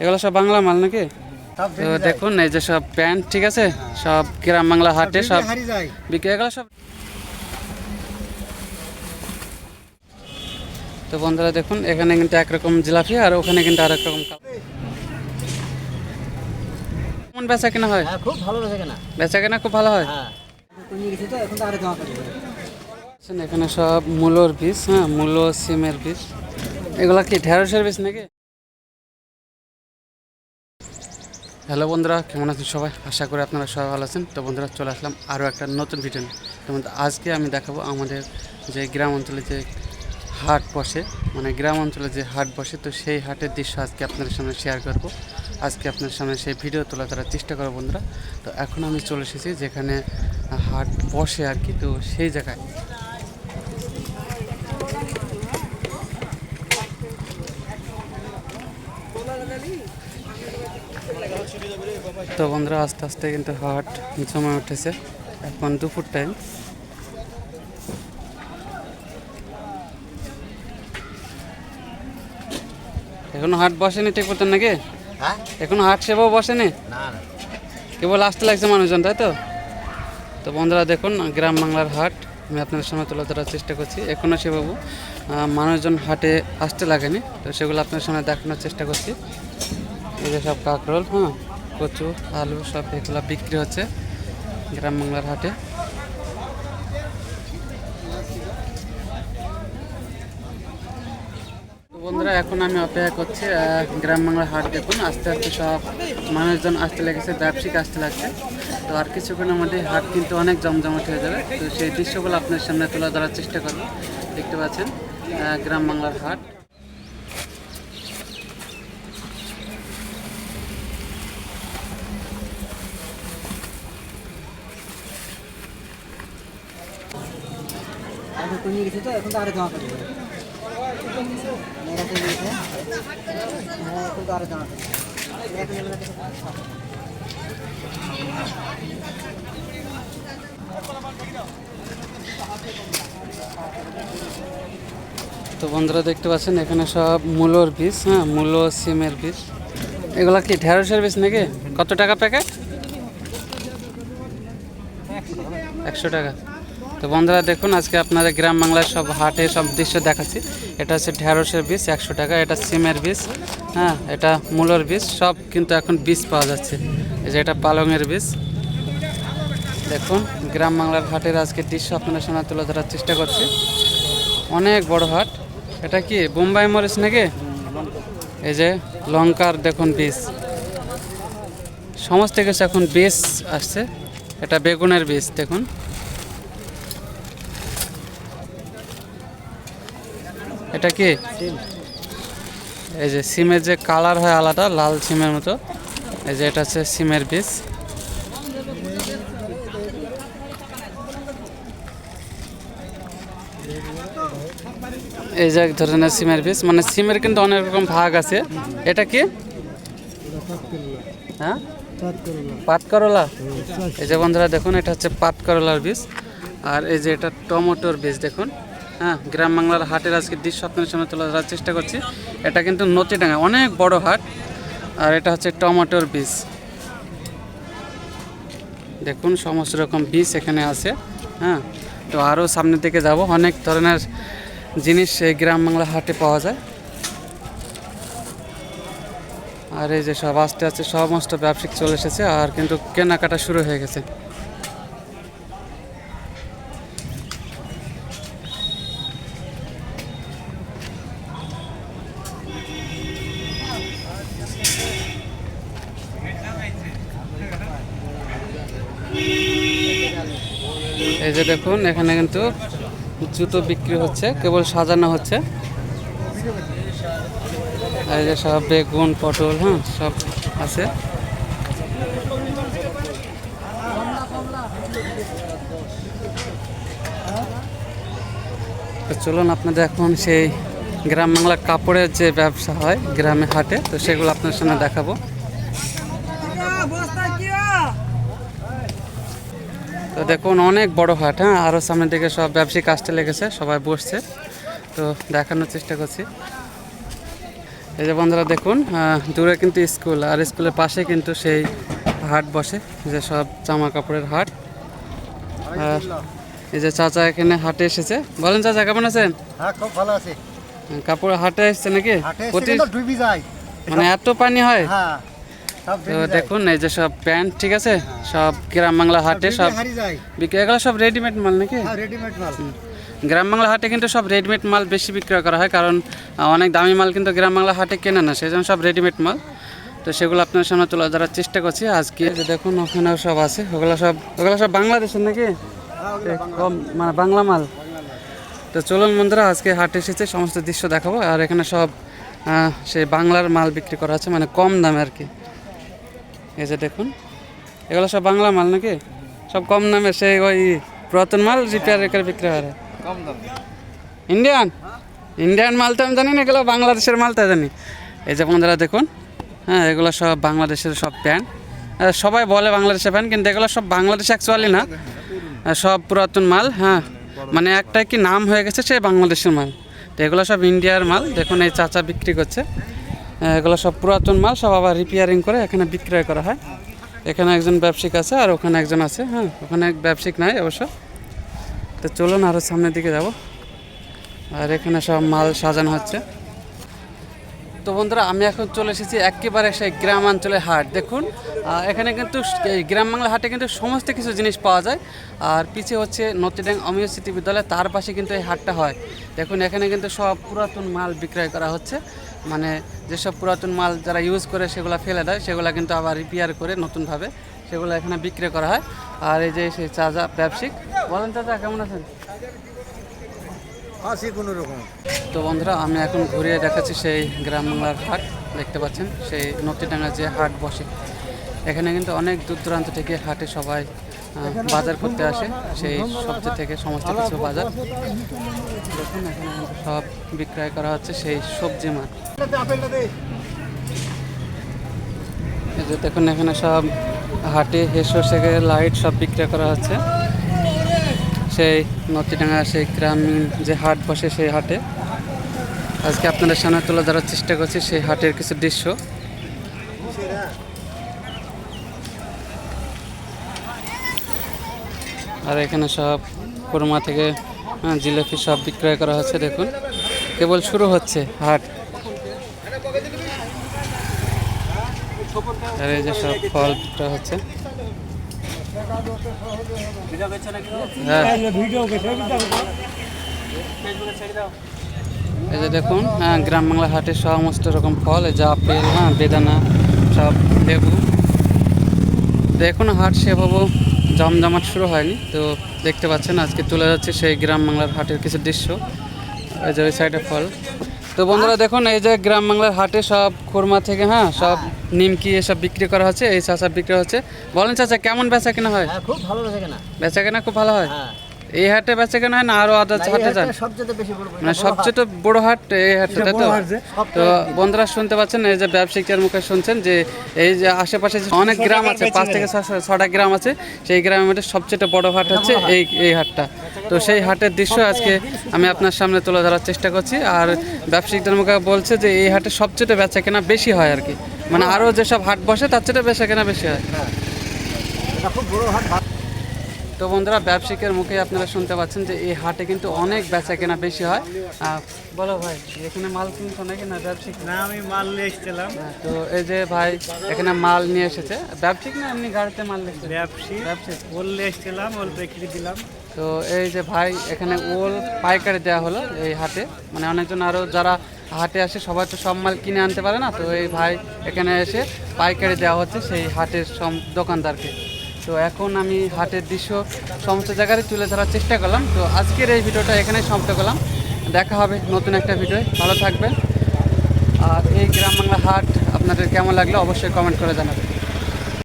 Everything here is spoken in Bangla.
এগুলো সব বাংলা মাল নাকি? তো দেখুন এই যে সব প্যান্ট ঠিক আছে? সব গ্রাম বাংলা হাটে সব বিক্রি এগুলো সব তো বন্ধুরা দেখুন এখানে কিন্তু একরকম জিলাপি আর ওখানে কিন্তু আরেক রকম। কেমন বেচা কেনা হয়? হ্যাঁ খুব ভালো রয়েছে কেনা। বেচা কেনা খুব ভালো হয়? হ্যাঁ। এখানে সব মূলোর বীজ হ্যাঁ মূলো সিমের বীজ। এগুলা কি ঢেঁড়সের বীজ নাকি? হ্যালো বন্ধুরা, কেমন আছেন সবাই? আশা করি আপনারা সবাই ভালো আছেন। তো বন্ধুরা, চলে আসলাম আরও একটা নতুন ভিডিও নিয়ে। যেমন আজকে আমি দেখাবো আমাদের যে গ্রাম অঞ্চলে যে হাট বসে মানে গ্রাম অঞ্চলে যে হাট বসে, তো সেই হাটের দৃশ্য আজকে আপনাদের সামনে শেয়ার করব। আজকে আপনার সামনে সেই ভিডিও তোলা ধরার চেষ্টা করব বন্ধুরা। তো এখন আমি চলে এসেছি যেখানে হাট বসে আর কি, তো সেই জায়গায়। তো বন্ধুরা আস্তে আস্তে কিন্তু হাট জমে উঠেছে। এখন দুপুর টাইম এখনও হাট বসেনি ঠিক মতন নাকি? হ্যাঁ? এখনও হাট সেবাও বসেনি? কেবল আসতে লাগছে মানুষজন তাই তো? তো বন্ধুরা দেখুন গ্রাম বাংলার হাট। আমি আপনাদের সামনে তুলে ধরার চেষ্টা করছি। এখনও সেবাবু আহ, মানুষজন হাটে আসতে লাগেনি। তো সেগুলো আপনার সামনে দেখানোর চেষ্টা করছি। এই যে সব কাঁকরোল হ্যাঁ? কচু, আলু সব এগুলো বিক্রি হচ্ছে গ্রাম বাংলার হাটে। বন্ধুরা, এখন আমি অপেক্ষা করছি গ্রাম বাংলার হাট দেখুন। আস্তে আস্তে সব মানুষজন আসতে লেগেছে ব্যবসায়িক আসতে লাগছে। তো আর কিছুক্ষণের মধ্যে হাট কিন্তু অনেক জমজমাট হয়ে যাবে। তো সেই দৃশ্যগুলো আপনার সামনে তুলে ধরার চেষ্টা করব। দেখতে পাচ্ছেন গ্রাম বাংলার হাট। তো হ্যাঁ তো বন্ধুরা দেখতে পাচ্ছেন, এখানে সব মূলোর বীজ হ্যাঁ মূলো, সিমের বীজ। এগুলা কি ঢেঁড়সের বীজ নাকি? কত টাকা প্যাকেট? একশো টাকা। তো বন্ধুরা দেখুন, আজকে আপনাদের গ্রাম বাংলার সব হাটে সব দৃশ্য দেখাচ্ছি। এটা হচ্ছে ঢেঁড়সের বীজ, একশো টাকা, এটা সিমের বীজ হ্যাঁ এটা মূলোর বীজ, সব কিন্তু এখন বীজ পাওয়া যাচ্ছে। এই যে এটা পালংয়ের বীজ। দেখুন, গ্রাম বাংলার হাটের আজকে দৃশ্য আপনাদের সামনে তুলে ধরার চেষ্টা করছি। অনেক বড় হাট। এটা কি বোম্বাই মরিচ নাকি? এই যে লঙ্কার দেখুন বীজ। সমস্ত কিছু এখন বীজ আসছে। এটা বেগুনের বীজ, দেখুন। এটা কি এই যে সিমের যে কালার হয় আলাদা, লাল সিমের মতো। এই যে এটা হচ্ছে সিমের বীজ। এই যে এক ধরনের সিমের বীজ। মানে সিমের কিন্তু অনেক রকম ভাগ আছে। এটা কি? হ্যাঁ? পাত করলা এই যে বন্ধুরা দেখুন, এটা হচ্ছে পাত করলার বীজ। আর এই যে এটা টমেটোর বীজ, দেখুন। হ্যাঁ গ্রাম বাংলার হাটের আজকে দৃশ্য আপনাদের সামনে তুলে ধরার চেষ্টা করছি। এটা কিন্তু নতিডাঙ্গা অনেক বড় হাট। আর এটা হচ্ছে টমেটোর বীজ। দেখুন, সমস্ত রকম বীজ এখানে আছে। হ্যাঁ তো আরও সামনের দিকে যাব। অনেক ধরনের জিনিস গ্রাম বাংলা হাটে পাওয়া যায়। আর এই যে সব আস্তে আস্তে সমস্ত ব্যবসায়িক চলে এসেছে, আর কিন্তু কেনাকাটা শুরু হয়ে গেছে। এই যে দেখুন, এখানে কিন্তু জুতো বিক্রি হচ্ছে, কেবল সাজানো হচ্ছে। এই যে সব বেগুন, পটল হ্যাঁ সব আছে। তো চলুন আপনাদের এখন সেই গ্রাম বাংলার কাপড়ের যে ব্যবসা হয় গ্রামে হাটে, তো সেগুলো আপনার সামনে দেখাবো। তো দেখুন অনেক বড় হাট হ্যাঁ? আরও সামনের দিকে সব ব্যবসায়িক আসতে লেগেছে সবাই বসছে। তো দেখানোর চেষ্টা করছি। এই যে বন্ধুরা দেখুন দূরে কিন্তু স্কুল আর স্কুলের পাশে কিন্তু সেই হাট বসে যে সব জামা কাপড়ের হাট। আর এই যে চাচা এখানে হাটে এসেছে। বলেন চাচা কেমন আছেন? হ্যাঁ খুব ভালো আছে। কাপড় হাটে এসছে নাকি? প্রতি ডুবি যায়। মানে এত পানি হয়? হ্যাঁ। তো দেখুন এই যে সব প্যান্ট ঠিক আছে? সব গ্রাম বাংলা হাটে সব বিক্রি এগুলো সব রেডিমেড মাল নাকি? হ্যাঁ রেডিমেড মাল। গ্রাম বাংলা হাটে কিন্তু সব রেডিমেড মাল বেশি বিক্রয় করা হয় কারণ অনেক দামি মাল কিন্তু গ্রাম বাংলা হাটে কেনে না সেই জন্য সব রেডিমেড মাল। তো সেগুলো আপনার সামনে তুলে ধরার চেষ্টা করছি। আজকে যে দেখুন ওখানেও সব আছে। ওগুলো সব ওগুলো সব বাংলাদেশের নাকি? হ্যাঁ কম মানে বাংলা মাল। তো চলুন বন্ধুরা আজকে হাটে এসেছে সমস্ত দৃশ্য দেখাবো। আর এখানে সব সেই বাংলার মাল বিক্রি করা আছে মানে কম দামে আর কি। এই যে দেখুন এগুলো সব বাংলা মাল নাকি? সব কম দামে সেই ওই পুরাতন মাল রিপেয়ার করে বিক্রি হয় কম দাম। ইন্ডিয়ান ইন্ডিয়ান মাল তো আমি জানি না এগুলো বাংলাদেশের মাল তো জানি। এই যে বন্ধুরা দেখুন হ্যাঁ এগুলো সব বাংলাদেশের সব প্যান্ট সবাই বলে বাংলাদেশের প্যান্ট কিন্তু এগুলো সব বাংলাদেশ অ্যাকচুয়ালি না। সব পুরাতন মাল হ্যাঁ মানে একটা কি নাম হয়ে গেছে সে বাংলাদেশের মাল। তো এগুলো সব ইন্ডিয়ার মাল দেখুন এই চাচা বিক্রি করছে। এগুলো সব পুরাতন মাল, সব আবার রিপেয়ারিং করে এখানে বিক্রয় করা হয়। এখানে একজন ব্যবসায়িক আছে আর ওখানে একজন আছে হ্যাঁ ওখানে ব্যবসায়িক নাই অবশ্য। তো চলুন আরও সামনের দিকে যাব। আর এখানে সব মাল সাজানো হচ্ছে। তো বন্ধুরা, আমি এখন চলে এসেছি একেবারে সেই গ্রামাঞ্চলের হাট। দেখুন এখানে কিন্তু গ্রাম বাংলা হাটে কিন্তু সমস্ত কিছু জিনিস পাওয়া যায়। আর পিছে হচ্ছে নতিড্যাং অমিয় স্মৃতি বিদ্যালয়, তার পাশে কিন্তু এই হাটটা হয়। দেখুন, এখানে কিন্তু সব পুরাতন মাল বিক্রয় করা হচ্ছে। মানে যেসব পুরাতন মাল যারা ইউজ করে সেগুলো ফেলে দেয় সেগুলো কিন্তু আবার রিপেয়ার করে নতুনভাবে সেগুলো এখানে বিক্রি করা হয়। আর এই যে সেই চাচা ব্যবসায়িক বলেন চাচা কেমন আছেন? আছি কোনো রকম। তো বন্ধুরা আমি এখন ঘুরিয়ে দেখাচ্ছি সেই গ্রাম বাংলার হাট দেখতে পাচ্ছেন? সেই নটিডাঙ্গা যে হাট বসে। এখানে কিন্তু অনেক দূর দূরান্ত থেকে হাটে সবাই বাজার করতে আসে। সেই সবজি থেকে সমস্ত কিছু বাজার। দেখুন এখানে কিন্তু সব বিক্রয় করা হচ্ছে, সেই সবজি মাল। এই যে দেখুন, এখানে সব হাটে হেসো থেকে লাইট সব বিক্রয় করা হচ্ছে। সেই নতিডাঙ্গা সেই গ্রামীণ যে হাট বসে সেই হাটে। আজকে আপনাদের সামনে তুলে ধরার চেষ্টা করছি সেই হাটের কিছু দৃশ্য। আর এখানে সব কোরমা থেকে জিলাপি সব বিক্রয় করা হচ্ছে, দেখুন। কেবল শুরু হচ্ছে, হাট। আর এই যে সব ফল বিক্রয় হচ্ছে। হ্যাঁ। এই যে দেখুন হ্যাঁ গ্রাম বাংলা হাটের সমস্ত রকম ফল, এই যে আপেল হ্যাঁ বেদানা, সব লেবু। দেখুন হাট সেভাবে জমজমাট শুরু হয়নি। তো দেখতে পাচ্ছেন আজকে তুলে যাচ্ছে সেই গ্রাম বাংলার হাটের কিছু দৃশ্য। এই যে ওই সাইডে ফল। তো বন্ধুরা দেখুন এই যে গ্রাম বাংলার হাটে সব খুরমা থেকে হ্যাঁ সব নিমকি এসব বিক্রি করা হচ্ছে এই চাচা বিক্রি হচ্ছে। বলেন চাচা কেমন বেচা কেনা হয়? হ্যাঁ খুব ভালো বেচা কেনা। বেচা কেনা খুব ভালো হয়? হ্যাঁ। এই হাটে বেচা কেনা হয় না আরও আদার হাটে যান। মানে সবচেয়ে বড় হাট এই হাটটা তাই তো? তো বন্ধুরা শুনতে পাচ্ছেন এই যে ব্যবসায়িকের মুখে শুনছেন যে এই যে আশেপাশে অনেক গ্রাম আছে পাঁচ থেকে ছটা গ্রাম আছে সেই গ্রামের মধ্যে সবচেয়ে বড় হাট হচ্ছে এই এই হাটটা। তো সেই হাটের দৃশ্য আজকে আমি আপনার সামনে তুলে ধরার চেষ্টা করছি। আর ব্যবসায়িকদের মুখে বলছে যে এই হাটে সবচেয়ে বেচা কেনা বেশি হয় আর কি। মানে আরও যেসব হাট বসে তার চেয়ে বেচা কেনা বেশি হয়। খুব বড় হাট তো বন্ধুরা ব্যবসায়িকের মুখে আপনারা শুনতে পাচ্ছেন যে এই হাটে কিন্তু অনেক বেচা কেনা বেশি হয়। বলো ভাই এখানে মাল কিনছো নাকি না ব্যবসায়িক না আমি মাল নিয়ে এসেছিলাম। হ্যাঁ, তো এই যে ভাই এখানে মাল নিয়ে এসেছে। ব্যবসায়িক না এমনি গাড়িতে মাল নিচ্ছে ব্যবসী ব্যবসায়িক ওল নিয়ে এসেছিলাম ওল বিক্রি দিলাম। তো এই যে ভাই এখানে ওল পাইকারি দেওয়া হলো এই হাটে। মানে অনেকজন আরও যারা হাটে আসে সবাই তো সব মাল কিনে আনতে পারে না। তো এই ভাই এখানে এসে পাইকারি দেওয়া হচ্ছে সেই হাটের সব দোকানদারকে। তো এখন আমি হাটের দৃশ্য সমস্ত জায়গায় তুলে ধরার চেষ্টা করলাম। তো আজকের এই ভিডিওটা এখানেই সমাপ্ত করলাম। দেখা হবে নতুন একটা ভিডিও ভালো থাকবেন। আর এই গ্রাম বাংলা হাট আপনাদের কেমন লাগল অবশ্যই কমেন্ট করে জানাবেন।